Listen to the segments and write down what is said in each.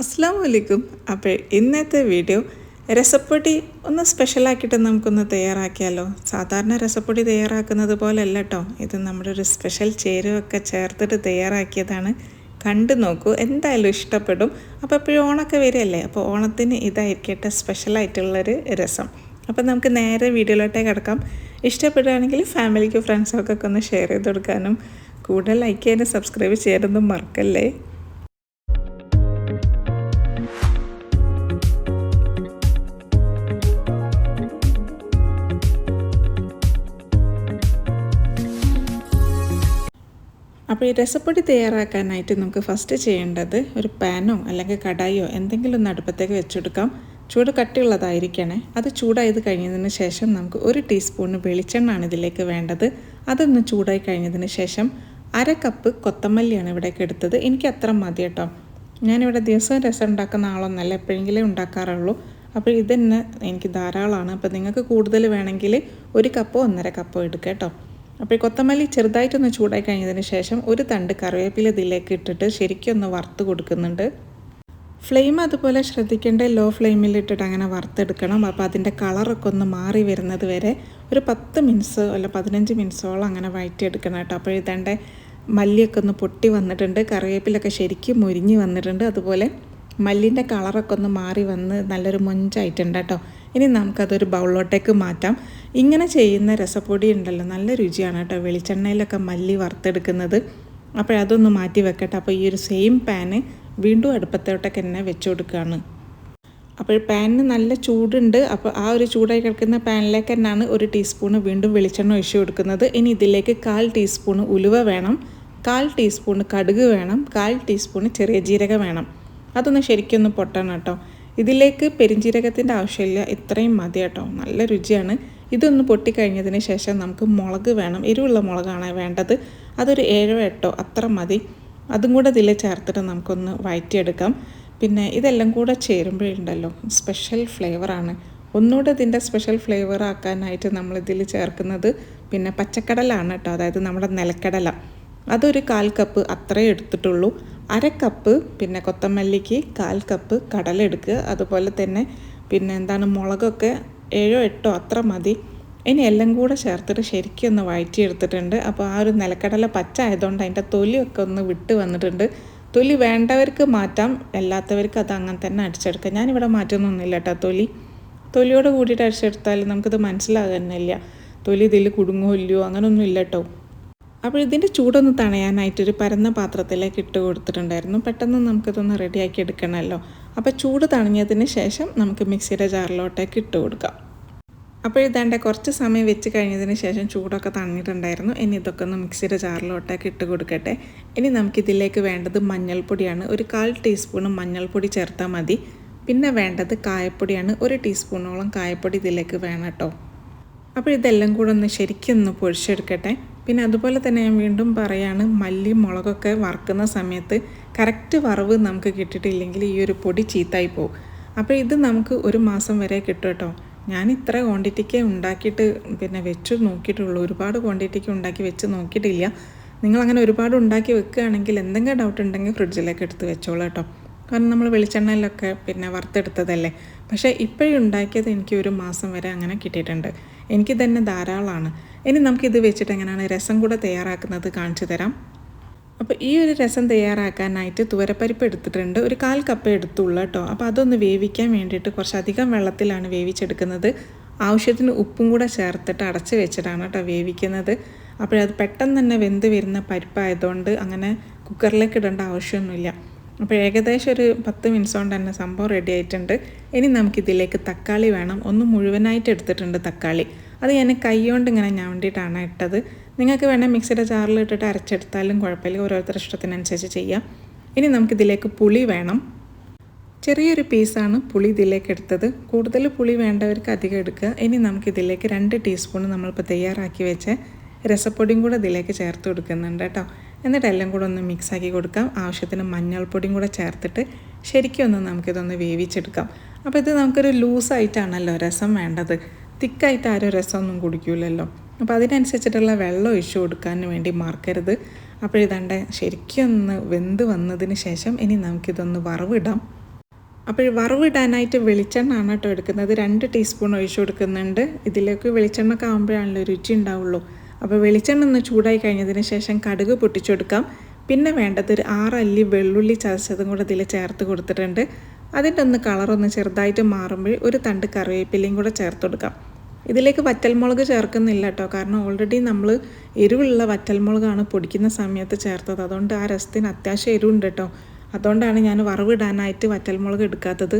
അസ്സാം വലൈക്കും അപ്പോൾ ഇന്നത്തെ വീഡിയോ രസപ്പൊടി ഒന്ന് സ്പെഷ്യലാക്കിയിട്ട് നമുക്കൊന്ന് തയ്യാറാക്കിയാലോ? സാധാരണ രസപ്പൊടി തയ്യാറാക്കുന്നത് പോലെയല്ല കേട്ടോ ഇത് നമ്മുടെ ഒരു സ്പെഷ്യൽ ചേരുവൊക്കെ ചേർത്തിട്ട് തയ്യാറാക്കിയതാണ്. കണ്ടു നോക്കൂ എന്തായാലും ഇഷ്ടപ്പെടും. അപ്പോൾ എപ്പോഴും ഓണമൊക്കെ വരികയല്ലേ? അപ്പോൾ ഓണത്തിന് ഇതായിരിക്കട്ടെ സ്പെഷ്യലായിട്ടുള്ളൊരു രസം. അപ്പോൾ നമുക്ക് നേരെ വീഡിയോയിലോട്ടേ കിടക്കാം. ഇഷ്ടപ്പെടുകയാണെങ്കിൽ ഫാമിലിക്ക് ഫ്രണ്ട്സൊക്കെ ഒന്ന് ഷെയർ ചെയ്ത് കൊടുക്കാനും കൂടുതൽ ലൈക്ക് ചെയ്യാനും സബ്സ്ക്രൈബ് ചെയ്യാനൊന്നും മറക്കല്ലേ? അപ്പോൾ ഈ രസപ്പൊടി തയ്യാറാക്കാനായിട്ട് നമുക്ക് ഫസ്റ്റ് ചെയ്യേണ്ടത് ഒരു പാനോ അല്ലെങ്കിൽ കടായോ എന്തെങ്കിലും ഒന്ന് അടുപ്പത്തേക്ക് വെച്ചെടുക്കാം. ചൂട് കട്ടിയുള്ളതായിരിക്കണേ. അത് ചൂടായത് കഴിഞ്ഞതിന് ശേഷം നമുക്ക് ഒരു ടീസ്പൂണ് വെളിച്ചെണ്ണാണ് ഇതിലേക്ക് വേണ്ടത്. അതൊന്ന് ചൂടായി കഴിഞ്ഞതിന് ശേഷം അര കപ്പ് കൊത്തമല്ലിയാണ് ഇവിടേക്ക് എടുത്തത്. എനിക്ക് അത്ര മതി കേട്ടോ. ഞാനിവിടെ ദിവസവും രസം ഉണ്ടാക്കുന്ന ആളൊന്നല്ല എപ്പോഴെങ്കിലും ഉണ്ടാക്കാറുള്ളൂ. അപ്പോൾ ഇതന്നെ എനിക്ക് ധാരാളമാണ്. അപ്പോൾ നിങ്ങൾക്ക് കൂടുതൽ വേണമെങ്കിൽ ഒരു കപ്പോ ഒന്നര കപ്പോ എടുക്കുക കേട്ടോ. അപ്പോൾ ഈ കൊത്തമല്ലി ചെറുതായിട്ടൊന്ന് ചൂടായി കഴിഞ്ഞതിന് ശേഷം ഒരു തണ്ട് കറിവേപ്പില ഇതിലേക്ക് ഇട്ടിട്ട് ശരിക്കും ഒന്ന് വറുത്ത് കൊടുക്കുന്നുണ്ട്. ഫ്ലെയിം അതുപോലെ ശ്രദ്ധിക്കേണ്ട ലോ ഫ്ലെയിമിൽ ഇട്ടിട്ട് അങ്ങനെ വറുത്തെടുക്കണം. അപ്പോൾ അതിന്റെ കളറൊക്കെ ഒന്ന് മാറി വരുന്നത് വരെ ഒരു പത്ത് മിനിറ്റ്സ് അല്ല പതിനഞ്ച് മിനിറ്റ്സോളം അങ്ങനെ വഴറ്റിയെടുക്കണം കേട്ടോ. അപ്പോൾ ഇതേണ്ട മല്ലിയൊക്കെ ഒന്ന് പൊട്ടി വന്നിട്ടുണ്ട്. കറിവേപ്പിലൊക്കെ ശരിക്കും മുരിഞ്ഞ് വന്നിട്ടുണ്ട്. അതുപോലെ മല്ലിന്റെ കളറൊക്കെ ഒന്ന് മാറി വന്ന് നല്ലൊരു മൊഞ്ചായിട്ടുണ്ട് കേട്ടോ. ഇനി നമുക്കതൊരു ബൗളിലോട്ടേക്ക് മാറ്റാം. ഇങ്ങനെ ചെയ്യുന്ന രസപ്പൊടി ഉണ്ടല്ലോ നല്ല രുചിയാണ് കേട്ടോ. വെളിച്ചെണ്ണയിലൊക്കെ മല്ലി വറുത്തെടുക്കുന്നത്. അപ്പോൾ അതൊന്ന് മാറ്റി വെക്കട്ടെ. അപ്പോൾ ഈ ഒരു സെയിം പാന് വീണ്ടും അടുപ്പത്തോട്ടൊക്കെ തന്നെ വെച്ചു കൊടുക്കുകയാണ്. അപ്പോൾ പാനിന് നല്ല ചൂടുണ്ട്. അപ്പോൾ ആ ഒരു ചൂടായി കിടക്കുന്ന പാനിലേക്ക് തന്നെയാണ് ഒരു ടീസ്പൂണ് വീണ്ടും വെളിച്ചെണ്ണ ഒഴിച്ചു കൊടുക്കുന്നത്. ഇനി ഇതിലേക്ക് കാൽ ടീസ്പൂണ് ഉലുവ വേണം. കാൽ ടീസ്പൂണ് കടുക് വേണം. കാൽ ടീസ്പൂണ് ചെറിയ ജീരകം വേണം. അതൊന്ന് ശരിക്കൊന്ന് പൊട്ടണം കേട്ടോ. ഇതിലേക്ക് പെരിഞ്ജീരകത്തിന്റെ ആവശ്യമില്ല. ഇത്രയും മതി കേട്ടോ. നല്ല രുചിയാണ്. ഇതൊന്ന് പൊട്ടിക്കഴിഞ്ഞതിന് ശേഷം നമുക്ക് മുളക് വേണം. എരിവുള്ള മുളകാണ് വേണ്ടത്. അതൊരു ഏഴോ എട്ടോ അത്ര മതി. അതും കൂടെ ഇതിൽ ചേർത്തിട്ട് നമുക്കൊന്ന് വഴറ്റിയെടുക്കാം പിന്നെ ഇതെല്ലാം കൂടെ ചേരുമ്പോഴുണ്ടല്ലോ. സ്പെഷ്യൽ ഫ്ലേവറാണ്. ഒന്നുകൂടെ ഇതിന്റെ സ്പെഷ്യൽ ഫ്ലേവർ ആക്കാനായിട്ട് നമ്മൾ നമ്മളിതിൽ ചേർക്കുന്നത് പിന്നെ പച്ചക്കടലാണ് കേട്ടോ. അതായത് നമ്മുടെ നിലക്കടല. അതൊരു കാൽ കപ്പ് അത്രേ എടുത്തിട്ടുള്ളൂ. അര കപ്പ് പിന്നെ കൊത്തമല്ലിക്ക് കാൽ കപ്പ് കടല എടുക്കുക. അതുപോലെ തന്നെ പിന്നെ എന്താണ് മുളകൊക്കെ ഏഴോ എട്ടോ അത്ര മതി. ഇനി എല്ലാം കൂടെ ചേർത്തിട്ട് ശരിക്കും ഒന്ന് വഴറ്റിയെടുത്തിട്ടുണ്ട്. അപ്പോൾ ആ ഒരു നിലക്കടല പച്ച ആയതുകൊണ്ട് അതിന്റെ തൊലിയൊക്കെ ഒന്ന് വിട്ട് വന്നിട്ടുണ്ട്. തൊലി വേണ്ടവർക്ക് മാറ്റാം അല്ലാത്തവർക്ക് അത് അങ്ങനെ തന്നെ അടിച്ചെടുക്കാം. ഞാനിവിടെ മാറ്റമൊന്നുമില്ല കേട്ടോ തൊലി. തൊലിയോട് കൂടിയിട്ട് അടിച്ചെടുത്താൽ നമുക്കിത് മനസ്സിലാകുന്നില്ല തൊലി ഇതിൽ കുടുങ്ങോ ഇല്ലയോ അങ്ങനെയൊന്നും ഇല്ല കേട്ടോ. അപ്പോൾ ഇതിന്റെ ചൂടൊന്ന് തണയാനായിട്ടൊരു പരന്ന പാത്രത്തിലേക്ക് ഇട്ട് കൊടുത്തിട്ടുണ്ടായിരുന്നു. പെട്ടെന്ന് നമുക്കിതൊന്ന് റെഡിയാക്കി എടുക്കണമല്ലോ. അപ്പോൾ ചൂട് തണിഞ്ഞതിന് ശേഷം നമുക്ക് മിക്സിയുടെ ജാറിലോട്ടേക്ക് ഇട്ട് കൊടുക്കാം. അപ്പോൾ ഇതാണ്ട് കുറച്ച് സമയം വെച്ച് കഴിഞ്ഞതിന് ശേഷം ചൂടൊക്കെ തണിഞ്ഞിട്ടുണ്ടായിരുന്നു. ഇനി ഇതൊക്കെ ഒന്ന് മിക്സിയുടെ ജാറിലോട്ടേക്ക് ഇട്ട് കൊടുക്കട്ടെ. ഇനി നമുക്കിതിലേക്ക് വേണ്ടത് മഞ്ഞൾപ്പൊടിയാണ്. ഒരു കാൽ ടീസ്പൂൺ മഞ്ഞൾപ്പൊടി ചേർത്താൽ മതി. പിന്നെ വേണ്ടത് കായപ്പൊടിയാണ്. ഒരു ടീസ്പൂണോളം കായപ്പൊടി ഇതിലേക്ക് വേണം കേട്ടോ. അപ്പോൾ ഇതെല്ലാം കൂടെ ഒന്ന് ശരിക്കും ഒന്ന് പൊഴിച്ചെടുക്കട്ടെ പിന്നെ അതുപോലെ തന്നെ ഞാൻ വീണ്ടും പറയാണ് മല്ലി മുളകൊക്കെ വറുക്കുന്ന സമയത്ത് കറക്റ്റ് വറവ് നമുക്ക് കിട്ടിയിട്ടില്ലെങ്കിൽ ഈ ഒരു പൊടി ചീത്തായി പോകും അപ്പോൾ ഇത് നമുക്ക് ഒരു മാസം വരെ കിട്ടും കേട്ടോ. ഞാൻ ഇത്ര ക്വാണ്ടിറ്റിക്ക് ഉണ്ടാക്കിയിട്ട് പിന്നെ വെച്ച് നോക്കിയിട്ടുള്ളൂ. ഒരുപാട് ക്വാണ്ടിറ്റിക്ക് ഉണ്ടാക്കി വെച്ച് നോക്കിയിട്ടില്ല. നിങ്ങൾ അങ്ങനെ ഒരുപാട് ഉണ്ടാക്കി വെക്കുകയാണെങ്കിൽ എന്തെങ്കിലും ഡൗട്ട് ഉണ്ടെങ്കിൽ ഫ്രിഡ്ജിലേക്ക് എടുത്ത് വെച്ചോളൂ കേട്ടോ. കാരണം നമ്മൾ വെളിച്ചെണ്ണയിലൊക്കെ പിന്നെ വറുത്തെടുത്തതല്ലേ. പക്ഷേ ഇപ്പോഴും ഉണ്ടാക്കിയത് എനിക്ക് ഒരു മാസം വരെ അങ്ങനെ കിട്ടിയിട്ടുണ്ട്. എനിക്ക് തന്നെ ധാരാളമാണ്. ഇനി നമുക്കിത് വെച്ചിട്ട് എങ്ങനെയാണ് രസം കൂടെ തയ്യാറാക്കുന്നത് കാണിച്ചു തരാം. അപ്പോൾ ഈ ഒരു രസം തയ്യാറാക്കാനായിട്ട് തുവരപ്പരിപ്പ് എടുത്തിട്ടുണ്ട്. ഒരു കാൽ കപ്പ് എടുത്തുള്ളൂ കേട്ടോ. അപ്പോൾ അതൊന്ന് വേവിക്കാൻ വേണ്ടിയിട്ട് കുറച്ചധികം വെള്ളത്തിലാണ് വേവിച്ചെടുക്കുന്നത്. ആവശ്യത്തിന് ഉപ്പും കൂടെ ചേർത്തിട്ട് അടച്ച് വെച്ചിട്ടാണ് കേട്ടോ വേവിക്കുന്നത്. അപ്പോഴത് പെട്ടെന്ന് തന്നെ വെന്ത് വരുന്ന പരിപ്പായതുകൊണ്ട് അങ്ങനെ കുക്കറിലേക്ക് ഇടേണ്ട ആവശ്യമൊന്നുമില്ല. അപ്പോൾ ഏകദേശം ഒരു പത്ത് മിനിറ്റ്സ് കൊണ്ട് തന്നെ സംഭവം റെഡി ആയിട്ടുണ്ട്. ഇനി നമുക്കിതിലേക്ക് തക്കാളി വേണം. ഒന്ന് മുഴുവനായിട്ട് എടുത്തിട്ടുണ്ട് തക്കാളി. അത് ഞാൻ കൈ കൊണ്ട് ഇങ്ങനെ ഞാൻ വേണ്ടിയിട്ടാണ് ഇട്ടത്. നിങ്ങൾക്ക് വേണേൽ മിക്സിയുടെ ജാറിൽ ഇട്ടിട്ട് അരച്ചെടുത്താലും കുഴപ്പമില്ല. ഓരോരുത്തരുടെ ഇഷ്ടത്തിനനുസരിച്ച് ചെയ്യാം. ഇനി നമുക്കിതിലേക്ക് പുളി വേണം. ചെറിയൊരു പീസാണ് പുളി ഇതിലേക്ക് എടുത്തത്. കൂടുതൽ പുളി വേണ്ടവർക്ക് അധികം എടുക്കുക. ഇനി നമുക്കിതിലേക്ക് രണ്ട് ടീസ്പൂൺ നമ്മളിപ്പോൾ തയ്യാറാക്കി വെച്ച രസപ്പൊടിയും കൂടെ ഇതിലേക്ക് ചേർത്ത് കൊടുക്കുന്നുണ്ട് കേട്ടോ. എന്നിട്ട് എല്ലാം കൂടെ ഒന്ന് മിക്സാക്കി കൊടുക്കാം. ആവശ്യത്തിന് മഞ്ഞൾപ്പൊടിയും കൂടെ ചേർത്തിട്ട് ശരിക്കും ഒന്ന് നമുക്കിതൊന്ന് വേവിച്ചെടുക്കാം. അപ്പോൾ ഇത് നമുക്കൊരു ലൂസായിട്ടാണല്ലോ രസം വേണ്ടത്. തിക്കായിട്ട് ആരും രസമൊന്നും കുടിക്കില്ലല്ലോ അപ്പോൾ അതിനനുസരിച്ചിട്ടുള്ള വെള്ളം ഒഴിച്ചു കൊടുക്കാൻ വേണ്ടി മറക്കരുത്. അപ്പോൾ ശരിക്കൊന്ന് ശരിക്കും ഒന്ന് വെന്ത് വന്നതിന് ശേഷം ഇനി നമുക്കിതൊന്ന് വറവിടാം. അപ്പോൾ വറവിടാനായിട്ട് വെളിച്ചെണ്ണ ആണ് കേട്ടോ എടുക്കുന്നത്. രണ്ട് ടീസ്പൂൺ ഒഴിച്ചു കൊടുക്കുന്നുണ്ട്. ഇതിലേക്ക് വെളിച്ചെണ്ണ ഒക്കെ ആകുമ്പോഴാണല്ലോ രുചി ഉണ്ടാവുള്ളൂ. അപ്പോൾ വെളിച്ചെണ്ണ ഒന്ന് ചൂടായി കഴിഞ്ഞതിന് ശേഷം കടുക് പൊട്ടിച്ചെടുക്കാം. പിന്നെ വേണ്ടത് ഒരു ആറല്ലി വെള്ളുള്ളി ചതച്ചതും കൂടെ ഇതിൽ ചേർത്ത് കൊടുത്തിട്ടുണ്ട്. അതിന്റെ ഒന്ന് കളറൊന്ന് ചെറുതായിട്ട് മാറുമ്പോൾ ഒരു തണ്ട് കറിവേപ്പിലയും കൂടെ ചേർത്ത് കൊടുക്കാം. ഇതിലേക്ക് വറ്റൽമുളക് ചേർക്കുന്നില്ല കേട്ടോ കാരണം ഓൾറെഡി നമ്മൾ എരിവുള്ള വറ്റൽമുളകാണ് പൊടിക്കുന്ന സമയത്ത് ചേർത്തത്. അതുകൊണ്ട് ആ രസത്തിന് അത്യാവശ്യം എരിവുണ്ട് കേട്ടോ അതുകൊണ്ടാണ് ഞാൻ വറവിടാനായിട്ട് വറ്റൽമുളക് എടുക്കാത്തത്.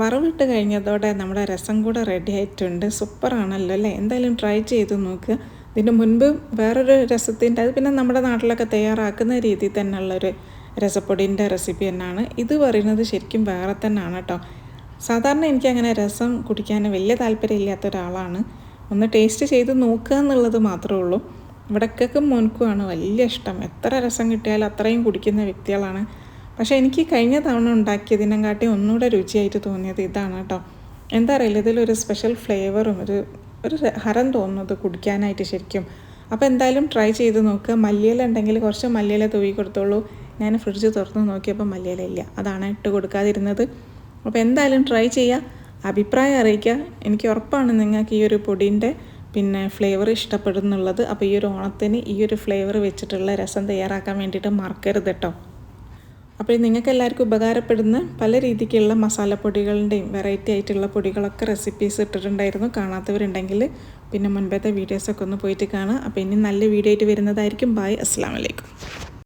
വറവിട്ട് കഴിഞ്ഞതോടെ നമ്മുടെ രസം കൂടെ റെഡി ആയിട്ടുണ്ട്. സൂപ്പറാണല്ലോ അല്ലേ? എന്തായാലും ട്രൈ ചെയ്ത് നോക്കുക ഇതിന് മുൻപ് വേറൊരു രസത്തിന്റെ അത് പിന്നെ നമ്മുടെ നാട്ടിലൊക്കെ തയ്യാറാക്കുന്ന രീതിയിൽ തന്നെയുള്ളൊരു രസപ്പൊടിന്റെ റെസിപ്പി തന്നെയാണ് ഇത് പറയുന്നത് ശരിക്കും വേറെ തന്നെയാണ് കേട്ടോ. സാധാരണ എനിക്കങ്ങനെ രസം കുടിക്കാൻ വലിയ താല്പര്യമില്ലാത്ത ഒരാളാണ്. ഒന്ന് ടേസ്റ്റ് ചെയ്ത് നോക്കുക എന്നുള്ളത് മാത്രമേ ഉള്ളൂ. ഇവിടക്കൊക്കെ മോൻക്കുമാണ് വലിയ ഇഷ്ടം. എത്ര രസം കിട്ടിയാലും അത്രയും കുടിക്കുന്ന വ്യക്തികളാണ്. പക്ഷേ എനിക്ക് കഴിഞ്ഞ തവണ ഉണ്ടാക്കിയതിനെക്കാട്ടി ഒന്നുകൂടെ രുചിയായിട്ട് തോന്നിയത് ഇതാണ് കേട്ടോ. എന്താ അറിയില്ല ഇതിലൊരു സ്പെഷ്യൽ ഫ്ലേവറും ഒരു ഒരു ഹരം തോന്നുന്നത് കുടിക്കാനായിട്ട് ശരിക്കും. അപ്പോൾ എന്തായാലും ട്രൈ ചെയ്ത് നോക്കുക. മല്ലിയില ഉണ്ടെങ്കിൽ കുറച്ച് മല്ലിയില തൂവി കൊടുത്തോളൂ. ഞാൻ ഫ്രിഡ്ജ് തുറന്ന് നോക്കിയപ്പോൾ മല്ലിയില ഇല്ല അതാണ് ഇട്ട് കൊടുക്കാതിരുന്നത്. അപ്പോൾ എന്തായാലും ട്രൈ ചെയ്യുക അഭിപ്രായം അറിയിക്കുക എനിക്ക് ഉറപ്പാണ് നിങ്ങൾക്ക് ഈ ഒരു പൊടിന്റെ പിന്നെ ഫ്ലേവർ ഇഷ്ടപ്പെടുന്നുള്ളത്. അപ്പോൾ ഈ ഒരു ഓണത്തിന് ഈ ഒരു ഫ്ലേവർ വെച്ചിട്ടുള്ള രസം തയ്യാറാക്കാൻ വേണ്ടിയിട്ട് മറക്കരുത് കേട്ടോ അപ്പോൾ നിങ്ങൾക്ക് എല്ലാവർക്കും ഉപകാരപ്പെടുന്ന പല രീതിക്കുള്ള മസാലപ്പൊടികളുടെയും വെറൈറ്റി ആയിട്ടുള്ള പൊടികളൊക്കെ റെസിപ്പീസ് ഇട്ടിട്ടുണ്ടായിരുന്നു. കാണാത്തവരുണ്ടെങ്കിൽ പിന്നെ മുൻപത്തെ വീഡിയോസൊക്കെ ഒന്ന് പോയിട്ട് കാണാം അപ്പോൾ ഇനി നല്ല വീഡിയോ ആയിട്ട് വരുന്നതായിരിക്കും. ബായ് അസ്സാം വലൈക്കും